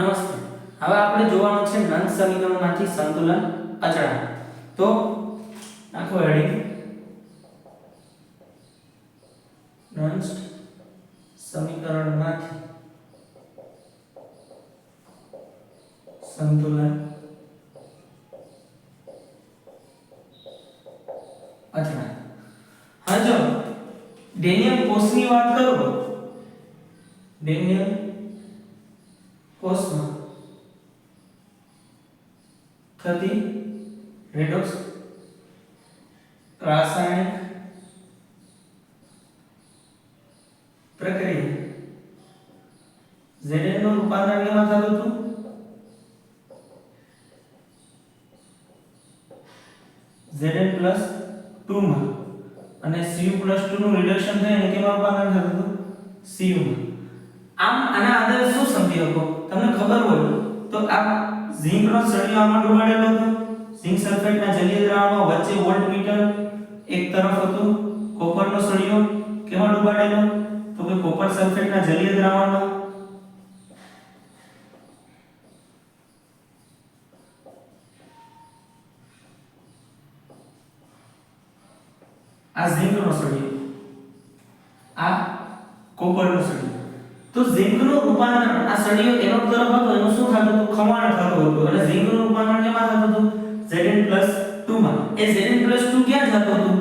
નમસ્તે. હવે આપણે જોવાનું છે નંદ સમીકરણમાંથી સંતુલન અચળાંક. તો નાખો હેડિંગ નંદ સમીકરણમાંથી સંતુલન અચળાંક. હા જો ડેનિયલ કોસની વાત કરો ડેનિયલ કોષમાં થતી રેડોક્સ રાસાયણિક પ્રક્રિયા. ઝેડનું રૂપાંતર કેમાં થતું હતું? Zn 2 માં. અને Cu 2 નું રિડક્શન થાય કેમાં રૂપાંતર થતું હતું? Cu માં. આમ આના આધારે શું સમજી શકો? તમને ખબર હોય તો આ ઝિંક નો સળિયો આમાં ડુબાડેલો હતો. ઝિંક સલ્ફેટ ના જલીય દ્રાવણમાં વચ્ચે વોલ્ટમીટર એક તરફ હતું કોપર નો સળિયો કેમાં ડૂબાડેલો? તો કે કોપર સલ્ફેટ ના જલીય દ્રાવણમાં આ ઝિંક નો સળિયો. આ કોપર નો સળિયો. તો ઝીંકનું રૂપાંતરણ, આ સળિયો એનો તરફ હતો, એનું શું થતું હતું? ખમણ થતું હતું. એટલે ઝીંકનું રૂપાંતરણ રૂપાંતર કેમાં થતું હતું? Zn2 માં એ Zn2 ક્યાં જતું હતું?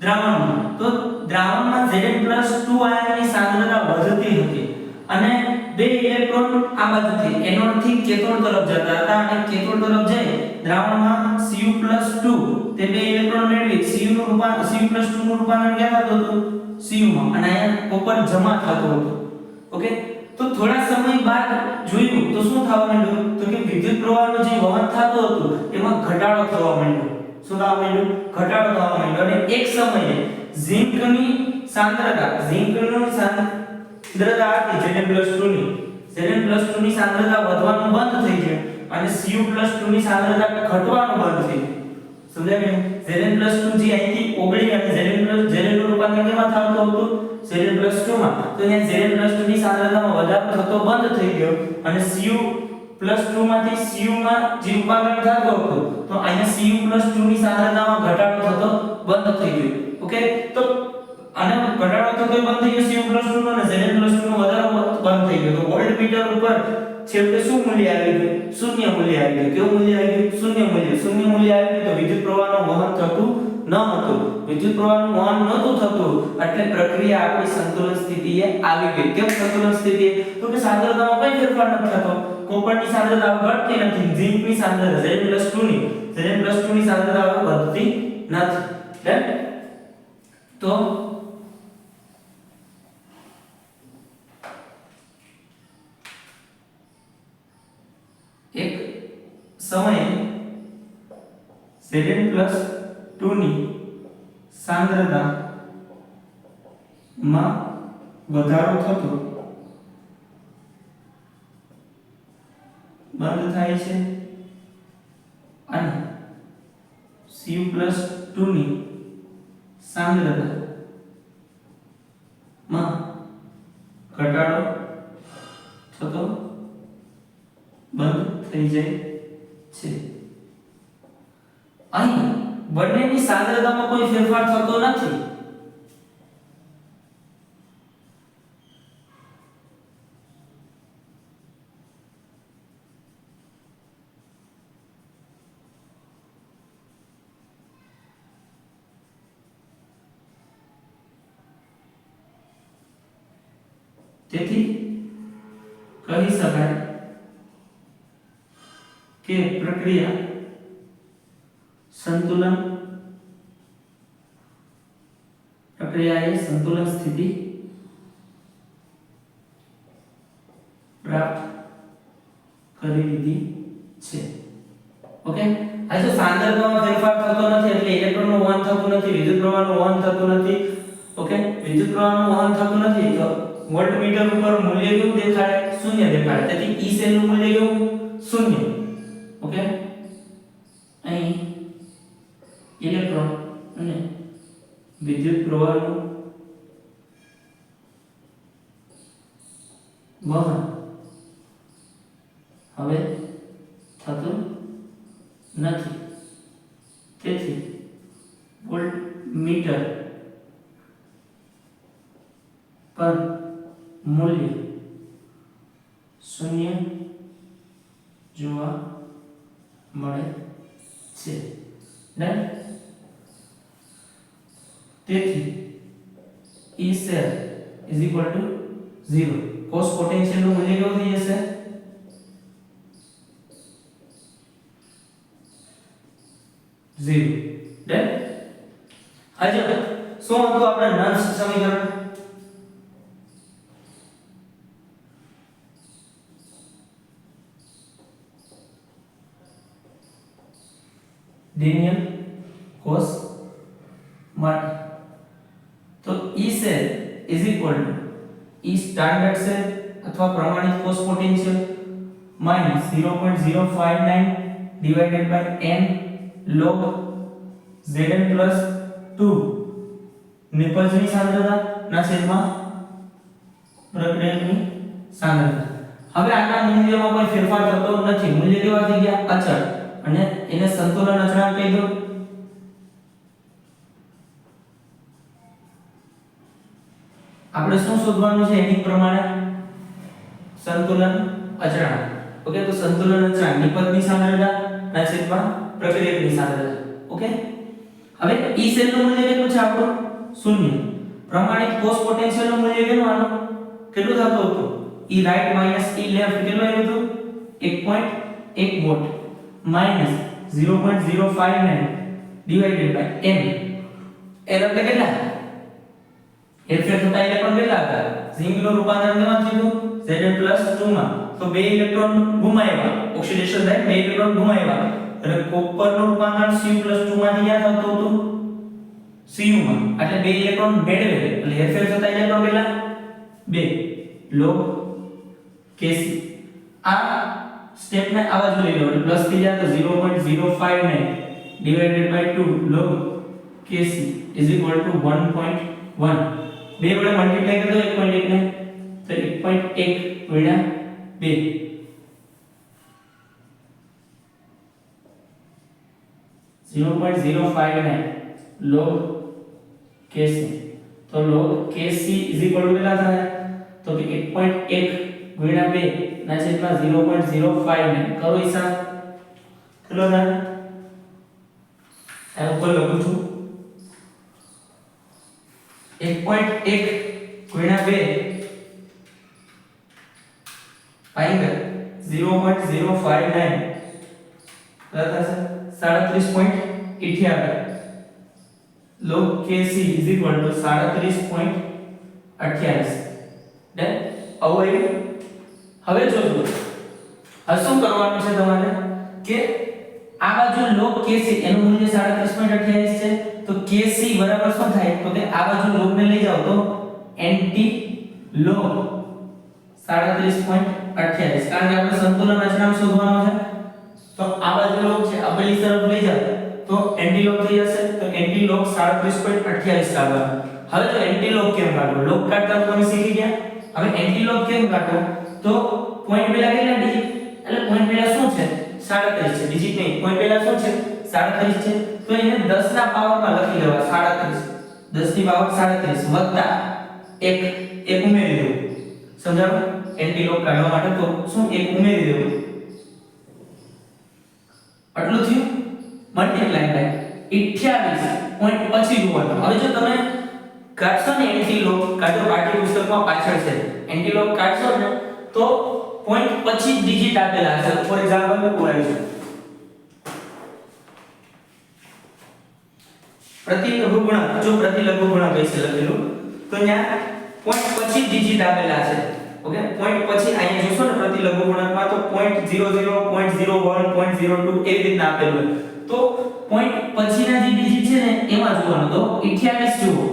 દ્રાવણમાં. તો દ્રાવણમાં Zn2 આયનની સાંદ્રતા વધતી હતી. અને બે ઇલેક્ટ્રોન આ બાજુથી, એનોડથી કેથોડ તરફ જતા હતા અને કેથોડ તરફ જઈ દ્રાવણમાં Cu2 તે બે ઇલેક્ટ્રોન મેળવી, Cu નું રૂપાંતર Cu2 નું રૂપાંતર ક્યાં થતું હતું? Cu માં. અને અહીંયા કોપર જમા થતું હતું. ઓકે તો થોડા સમય બાદ જોયું, તો શું થવા માંડ્યું? તો કે વિદ્યુત પ્રવાહનો જે વહન થતો હતો, એમાં ઘટાડો થવા માંડ્યો. શું થવા માંડ્યું? ઘટાડો થવા માંડ્યો. અને એક સમયે ઝિંકની સાંદ્રતા ઝિંકની સાંદ્રતા હતી Zn2 ની. Zn2 ની સાંદ્રતા વધવાનું બંધ થઈ ગયું. અને Cu2 ની સાંદ્રતા ઘટવાનું બંધ થઈ સમજાય કે Zn2 જે અહીંથી ઓગળી અને Zn Zn નું રૂપાંતર કેમાં થતું હતું Zn2 માં. તો અહીંયા Zn2 ની સાંદ્રતામાં વધારો થતો બંધ થઈ ગયો અને Cu 2 માંથી Cu માં જે રૂપાંતર થતો હતો, તો અહીંયા Cu 2 ની સાંદ્રતામાં ઘટાડો થતો બંધ થઈ ગયો. ઓકે તો અને ઘટાડો થતો બંધ થઈ ગયો Cu 2 નો અને Zn2 નો વધારો બંધ થઈ ગયો. તો વોલ્ટમીટર ઉપર છેવટે શું મૂલ્ય આવી ગયું? શૂન્ય મૂલ્ય આવી ગયું. કેવું મૂલ્ય આવી ગયું? શૂન્ય મૂલ્ય. શૂન્ય મૂલ્ય આવી ગયું તો વિદ્યુત પ્રવાહનું વહન થતું ન હતું. વિદ્યુત પ્રવાહનું વહન નહોતું થતું એટલે પ્રક્રિયા આપણી સંતુલન સ્થિતિએ આવી ગઈ. કેમ સંતુલન સ્થિતિએ તો કે સાંદ્રતામાં કઈ ફેરફાર નથી થતો. કોપરની સાંદ્રતા ઘટતી નથી. ઝીંકની સાંદ્રતા Zn2 ની Zn2 ની સાંદ્રતા વધતી નથી. રાઈટ તો એક સમયે Zn2 ની સાંદ્રતા માં વધારો થતો બંધ થાય છે અને Cu2 ની સાંદ્રતા માં ઘટાડો થતો બંધ થઈ જાય અહીં બંનેની સાંદ્રતામાં કોઈ ફેરફાર થતો નથી. તેથી કહી શકાય કે પ્રક્રિયા સંતુલન પ્રક્રિયાએ સંતુલન સ્થિતિ પ્રાપ્ત કરી લીધી છે. ઓકે? આ જો સાંદ્રતામાં ફેરફાર થતો નથી એટલે ઇલેક્ટ્રોનનું વહન થતું નથી, વિદ્યુત પ્રવાહનું વહન થતું નથી, ઓકે? વિદ્યુત પ્રવાહનું વહન થતું નથી તો વોલ્ટમીટર ઉપર મૂલ્ય કેવું દેખાડે શૂન્ય દેખાય. તેથી E સેલનું મૂલ્ય કેવું? શૂન્ય. ઓકે? અહીં ઇલેક્ટ્રોન વિદ્યુત પ્રવાહનું વહન હવે થતું નથી તેથી વોલ્ટ મીટર પર મૂલ્ય શૂન્ય જોવા મળે છે ડન તેથી E cell is equal to 0 cos પોટેન્શિયલનું મૂલ્ય કેવું થઈ જશે ઝીરો ડન આજે શું હતું આપણે નન્સ સમીકરણ ડેનિયલ કોસ માટે તો E cell is equal to E standard cell અથવા પ્રમાણિત કોષ potential minus 0.059 divided by n log zn plus 2 નિપજની સાંદ્રતા ના છેદમાં પ્રક્રિયાની સાંદ્રતા. હવે આના મૂલ્યમાં કોઈ ફેરફાર થતો નથી. મૂલ્ય કેવા થઈ ગયા? અચળ. અને એને સંતુલન અચળાંક કહી દો. આપણે શું શોધવાનું છે એની પ્રમાણે? સંતુલન અચળાંક. ઓકે તો સંતુલન અચળાંક નિપજની સાંદ્રતા ના છેદમાં પ્રક્રિયકની સાંદ્રતા. ઓકે હવે E સેલનું મૂલ્ય કેટલું છે આપણું? શૂન્ય. પ્રમાણિત કોસ પોટેન્શિયલ મૂલ્ય કેટલું આનું? કેટલું થતું હતું? E right minus E left કેટલું આવ્યું હતું? 1.1 volt. Minus 0.059 divided by n. Error એટલે કેટલા? હેરફેર થતા ઇલેક્ટ્રોન કેટલા હતા. ઝિંકનું રૂપાંતર કેમાં થયું Zn2 માં. તો બે ઇલેક્ટ્રોન ગુમાવ્યા. ઓક્સિડેશન થાય, બે ઇલેક્ટ્રોન ગુમાવ્યા. અને કોપરનું રૂપાંતર Cu2 માંથી ક્યાં થતું હતું? Cu માં. એટલે બે ઇલેક્ટ્રોન મેળવે. એટલે હેરફેર થતા ઇલેક્ટ્રોન કેટલા બે. Log Kc. આ સ્ટેપને આવા જ લઈ લો. એટલે પ્લસ થઈ જાય તો 0.059 divided by 2 log Kc is equal to 1.1 બે વડે મલ્ટીપ્લાય કરી દો 1.1 ને તો 1.1 ગુણ્યા 2 0.059 log Kc તો log Kc is equal to કેટલા થાય? તો કે 1.1 ગુણ્યા 2 ના છેદમાં 0.059 કરો હિસાબ. કેટલો થાય? આ ઉપર લખું છું. 1.1 ગુણ્યા 2 ભાઈ 0.059 કેટલા થશે 37.88 log kc is equal to 37.28 done હવે હવે જોજો. હવે શું કરવાનું છે તમારે? કે આ બાજુ log kc એનું મૂલ્ય 37.28 છે. તો kc બરાબર શું થાય? તો કે આ બાજુ log ને લઈ જાઓ તો nt log 37.28 કારણ કે આપણે સંતુલન અચળાંક શોધવાનો છે? તો આ બાજુ log છે, આ પેલી તરફ લઈ જાવ તો nt log થઈ જશે. તો nt log 37.28 કાઢવાનું હવે જો nt log કેમ કાઢવો? log કાઢતા તમે શીખી ગયા? હવે nt log કેમ કાઢો તો પોઈન્ટ પહેલા કેટલા ડિજિટ એટલે પોઈન્ટ પહેલા શું છે? 37 છે. ડિજિટ નહીં, કોઈ પહેલા શું છે? 37 છે. તો એને 10 ના પાવરમાં લખી લેવા 37 10 ની પાવર 37 વત્તા 1 એક ઉમેરી દેવું. સમજાણું? એન્ટી લોક કાઢવા માટે તો શું એક ઉમેરી દેવું? આટલું થયું? મલ્ટીપ્લાય બાય 28 પોઈન્ટ પછી જોવાનું હવે જો તમે કાઢશો ને એન્ટી લોક કાઢો પાઠ્યપુસ્તકમાં પાછળ છે. એન્ટી લોક કાઢશો ને, તો પોઈન્ટ પછી ડિજિટ આપેલા હશે. ફોર એક્ઝામ્પલ મેં બોલાવી છે. ગુણક જો પ્રતિલઘુ ગુણક વિશે લખેલું, તો ત્યાં પોઈન્ટ પછી ડિજિટ આપેલા છે. ઓકે પોઈન્ટ પછી અહીંયા જોશો ને પ્રતિલઘુ ગુણકમાં તો 0.00 0.01 0.02 એવી રીતના આપેલું હોય. તો પોઈન્ટ પછીના જે ડિજિટ છે ને, એમાં જોવાનું. તો 28 જુઓ.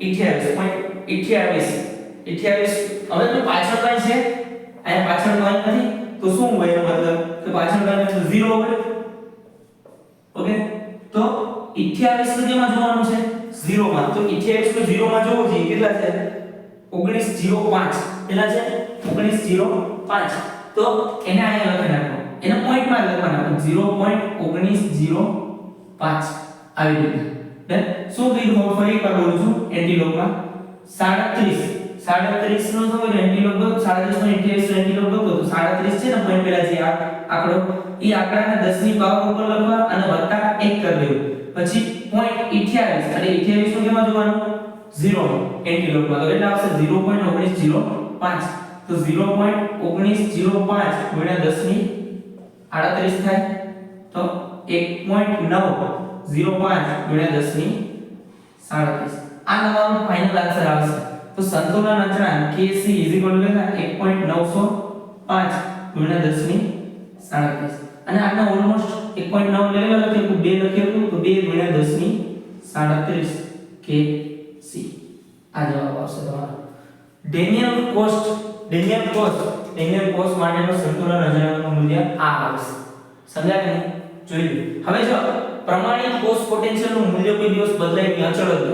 28 પોઈન્ટ 28 28 હવે તો પાછળ કઈ છે? અહીંયા પાછળ કઈ નથી તો શું હોય એનો મતલબ? કે પાછળ કઈ નથી 0 હોય. ઓકે તો 28 સુધીમાં જોવાનું છે 0 માં. તો 28 તો 0 માં જોવું જોઈએ. કેટલા છે? 1905 કેટલા છે? 1905 તો એને અહીંયા લખી નાખો. એને પોઈન્ટમાં લખવાના તો 0.1905 આવી રીતે. ડન શું કીધું ફરી એકવાર બોલું છું. એન્ટીલોગમાં 37 37 નો સમય એન્ટીલોગ 37 નો 28 એન્ટીલોગ ગયો તો 37 છે ને પોઈન્ટ પહેલા જે આ આંકડો, એ આંકડાને 10 ની પાવર ઉપર લખવા અને વત્તા 1 કરી દેવું. પછી પોઈન્ટ 28 અને 28 નું કેમાં જોવાનું? 0 એન્ટીલોગમાં. તો એટલે આવશે 0.1905 તો 0.1905 ગુણ્યા 10 ની 38 થાય. તો 1.9 0.5 ગુણ્યા 10 ની 37 આ તમારો ફાઇનલ આન્સર આવશે. તો સંતુલન અચળાંક Kc કેટલા 1.905 ગુણ્યા 10 ની 37 અને આને ઓલમોસ્ટ 1.9 લેવલ લખ્યું તો 2 લખ્યું તો 2 ગુણ્યા 10 ની 37 Kc આ જવાબ આવશે તમારો. Daniel cost Daniel cost Daniel cost માટેનો સંતુલન અચળાંકનું મૂલ્ય આ આવશે. સમજાય ને જોઈ હવે જો પ્રમાણિત કોસ્ટ પોટેન્શિયલ મૂલ્ય કોઈ દિવસ બદલાય નહીં અચળ જ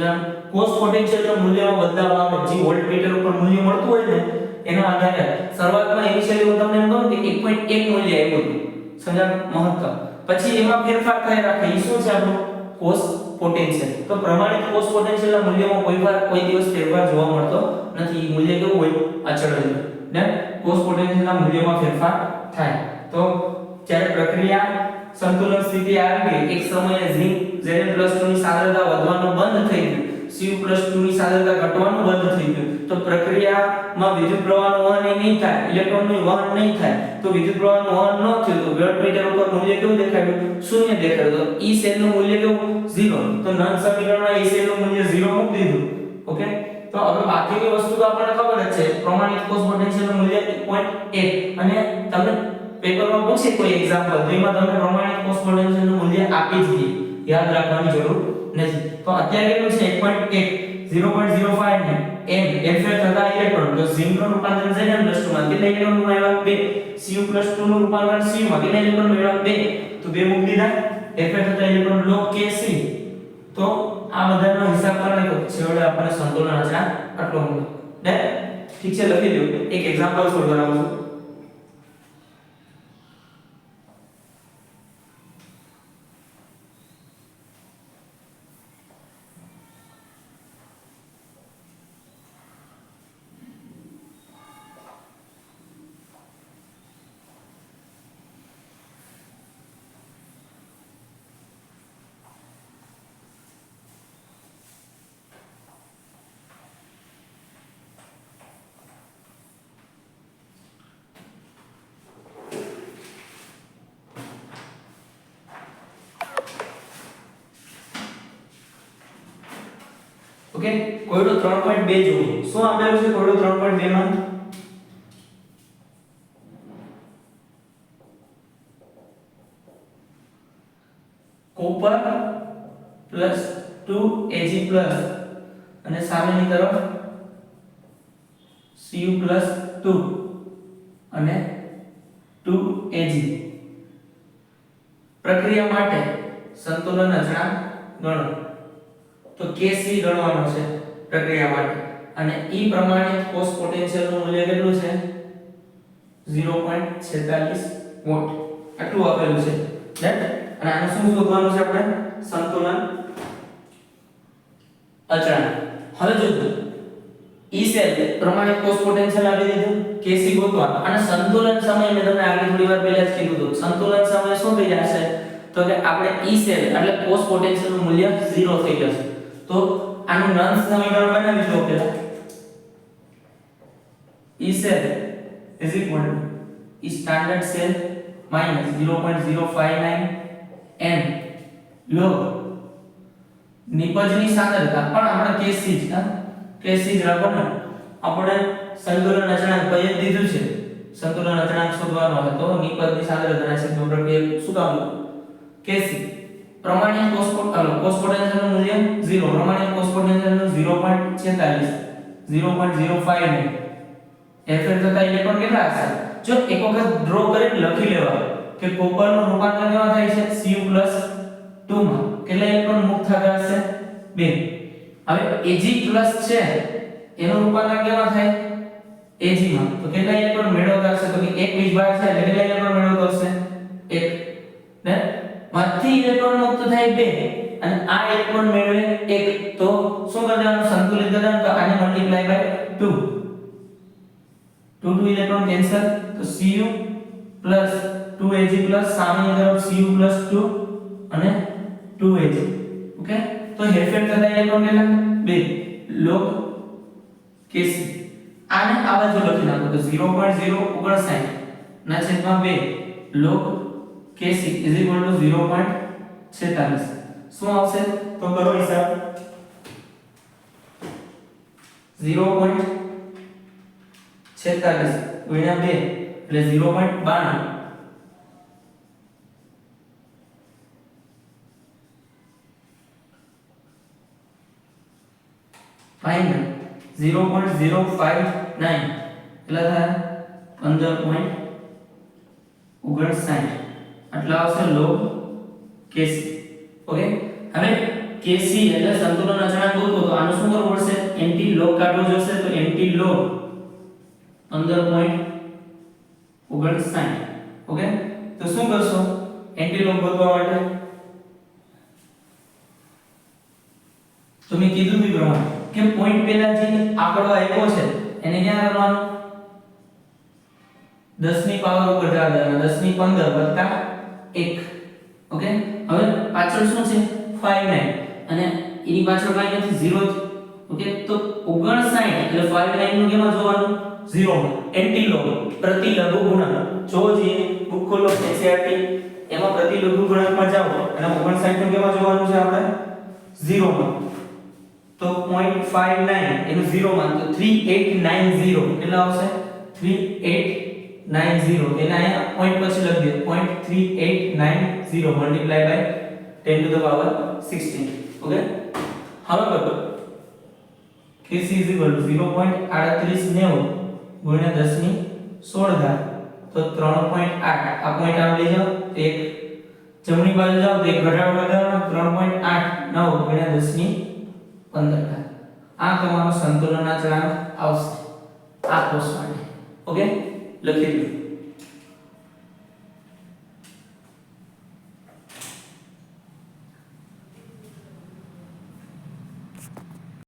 રહે કોસ્ટ પોટેન્શિયલનું મૂલ્યમાં બદલાવ આવે, જે વોલ્ટમીટર ઉપર મૂલ્ય મળતું હોય ને, એના આધારે શરૂઆતમાં ઇનિશિયલી હું તમને એમ કહું કે 1.1 મૂલ્ય આવ્યું હતું. સમજાણ મહત્તમ. પછી એમાં ફેરફાર થઈ રાખે. એ શું છે આપણું? કોસ પોટેન્શિયલ તો પ્રમાણિત કોસ પોટેન્શિયલના મૂલ્યમાં કોઈ વાર, કોઈ દિવસ ફેરફાર જોવા મળતો નથી. ઈ મૂલ્ય કેવું હોય? અચળ હોય. ને કોસ પોટેન્શિયલના મૂલ્યમાં ફેરફાર થાય. તો જ્યારે પ્રક્રિયા સંતુલન સ્થિતિ આવી ગઈ, એક સમયે ઝિંક Zn2 ની સાંદ્રતા વધવાનું બંધ થઈ ગયું. Cu2 ની સાંદ્રતા ઘટવાનું બંધ થઈ ગયું. તો પ્રક્રિયામાં વિદ્યુત પ્રવાહનું વહન નહીં થાય, ઇલેક્ટ્રોનનું વહન નહીં થાય. તો વિદ્યુત પ્રવાહનું વહન ન થયું તો વોલ્ટમીટર ઉપર મૂલ્ય કેવું દેખાયું? શૂન્ય દેખાયું. તો E સેલનું મૂલ્ય કેવું? 0 તો નન સમીકરણમાં E સેલનું મૂલ્ય 0 મૂકી દીધું. ઓકે? તો હવે બાકીની વસ્તુ તો આપણને ખબર જ છે. પ્રમાણિત કોષ પોટેન્શિયલનું મૂલ્ય 1.1 અને તમને પેપરમાં પૂછે કોઈ એક્ઝામ્પલ તો એમાં તમને પ્રમાણિત કોષ પોટેન્શિયલનું મૂલ્ય આપી જ દે યાદ રાખવાની જરૂર નથી. તો અત્યારે કેટલું છે? 1.1 0.05 ને n એફર થતા ઇલેક્ટ્રોન તો ઝિંકનું રૂપાંતર Zn પ્લસ 2 માં કેટલા ઇલેક્ટ્રોન આવ્યા 2 Cu પ્લસ 2 નું રૂપાંતર Cu માં કેટલા ઇલેક્ટ્રોન આવ્યા 2 તો બે મૂકી દીધા. એફર થતા ઇલેક્ટ્રોન log Kc તો આ બધાનો હિસાબ કરીને તો છેવડે આપણને સંતુલન અચળાંક આટલો ને ઠીક છે, લખી દઉં. એક એક્ઝામ્પલ સોલ્વ કરાવું છું. ઓકે કોયડો 3.2 જોવો. શું આપેલું છે કોયડો 3.2 માં? કોપર પ્લસ 2 Ag પ્લસ અને સામેની તરફ Cu પ્લસ 2 અને 2 Ag. પ્રક્રિયા માટે સંતુલન અચળાંક ગણો. તો Kc ગણવાનો છે પ્રક્રિયા માટે. અને E પ્રમાણે કોષ પોટેન્શિયલનું મૂલ્ય કેટલું છે? 0.46 વોટ. આટલું આપેલું છે. રાઈટ અને આનું શું શોધવાનું છે આપણે? સંતુલન અચળાંક. હવે જો E સેલ પ્રમાણે કોષ પોટેન્શિયલ આપી દીધું Kc ગોતવા અને સંતુલન સમય મેં તમને આગળ થોડી વાર પહેલા જ કીધું હતું. સંતુલન સમય શું થઈ જશે તો કે આપણે E સેલ એટલે કોષ પોટેન્શિયલનું મૂલ્ય 0 થઈ જશે. તો આનું નંદ સમીકરણ બનાવી લો પેલા. E cell is equal to E standard cell minus 0.059 n. Log. નિપજની સાંદ્રતા, પણ આપણે કેસી જ, હા? કેસી જ રાખવાનો આપણે સંતુલન અચળાંક જ દીધું છે. સંતુલન અચળાંક શોધવાનો હતો નિપજની સાંદ્રતાના છેદમાં પ્રક્રિયા શું કામ કેસી પ્રમાણિત કોષ કોષ પોટેન્શિયલનું મૂલ્ય 0 પ્રમાણિત કોષ પોટેન્શિયલનું 0.46 0.05 એફર થતા ઇલેક્ટ્રોન કેટલા હશે? જો એક વખત ડ્રો કરીને લખી લેવા કે કોપરનું રૂપાંતર કેવા થાય છે? Cu 2 માં. કેટલા ઇલેક્ટ્રોન મુક્ત થતા હશે. 2 હવે Ag છે, એનું રૂપાંતર કેવા થાય? Ag માં. તો કેટલા ઇલેક્ટ્રોન મેળવતા હશે? તો કે એક વીજ ભાર છે એટલે કેટલા ઇલેક્ટ્રોન મેળવતો હશે? એક. ને માંથી ઇલેક્ટ્રોન મુક્ત થાય બે અને આ ઇલેક્ટ્રોન મેળવે એક. તો શું કરી દેવાનું? સંતુલિત કરી દેવાનું. તો આને મલ્ટીપ્લાય બાય 2 2 2 ઇલેક્ટ્રોન કેન્સલ તો Cu પ્લસ 2Ag પ્લસ સામેની તરફ Cu પ્લસ 2 અને 2Ag ઓકે તો હેરફેર થતા ઇલેક્ટ્રોન કેટલા? બે. લોક કેસ. આને આ બાજુ લખી નાખો. તો 0.059 ના છેદમાં 2 log Kc 0.46 શું આવશે તો કરો હિસાબ 0.46 ગુણ્યા 2 એટલે 0.92 ફાઇનલ 0.059 કેટલા થાય 15.59 આટલા આવશે લોગ Kc ઓકે હવે Kc એટલે સંતુલન અચળાંક ગોતવો તો આનું શું કરવું પડશે? એન્ટી લોગ કાઢવો જોશે તો એન્ટી લોગ 15.59 ઓકે તો શું કરશો? એન્ટી લોગ ગોતવા માટે? તો મેં કીધું બી પ્રમાણે કે પોઈન્ટ પહેલા જે આંકડો આપ્યો છે, એને ક્યાં કરવાનો? 10 ની પાવર ઉપર જવા દેવાનો 10 ની 15 વત્તા 1 ઓકે? હવે પાછળ શું છે? 59 અને એની પાછળ કાંઈ નથી 0 જ. ઓકે? તો 59 એટલે 59 નું કેમાં જોવાનું? 0 માં એન્ટી લોગ પ્રતિ લઘુ ગુણક. જો જે બુક ખોલો NCERT એમાં પ્રતિ લઘુ ગુણકમાં જાઓ અને 59 નું કેમાં જોવાનું છે આપણે? 0 માં. તો 0.59 એનું 0 માં તો 3890 કેટલા આવશે? 3890 એને અહીંયા પોઈન્ટ પછી લખી દે. 0.3890 multiply by 10 to the power 16 okay હવે કરો Kc 0.3890 ગુણ્યા 10 ની 16 ઘાત તો 3.8 આ પોઈન્ટ આમ લઈ જાઓ. તો એક. જમણી બાજુ જાઓ તો એક ઘટાડો વધારવાનો 3.89 ગુણ્યા 10 ની 15 ઘાત આ તમારો સંતુલન અચળાંક આવશે. આ કોષ માટે. ઓકે લખી દો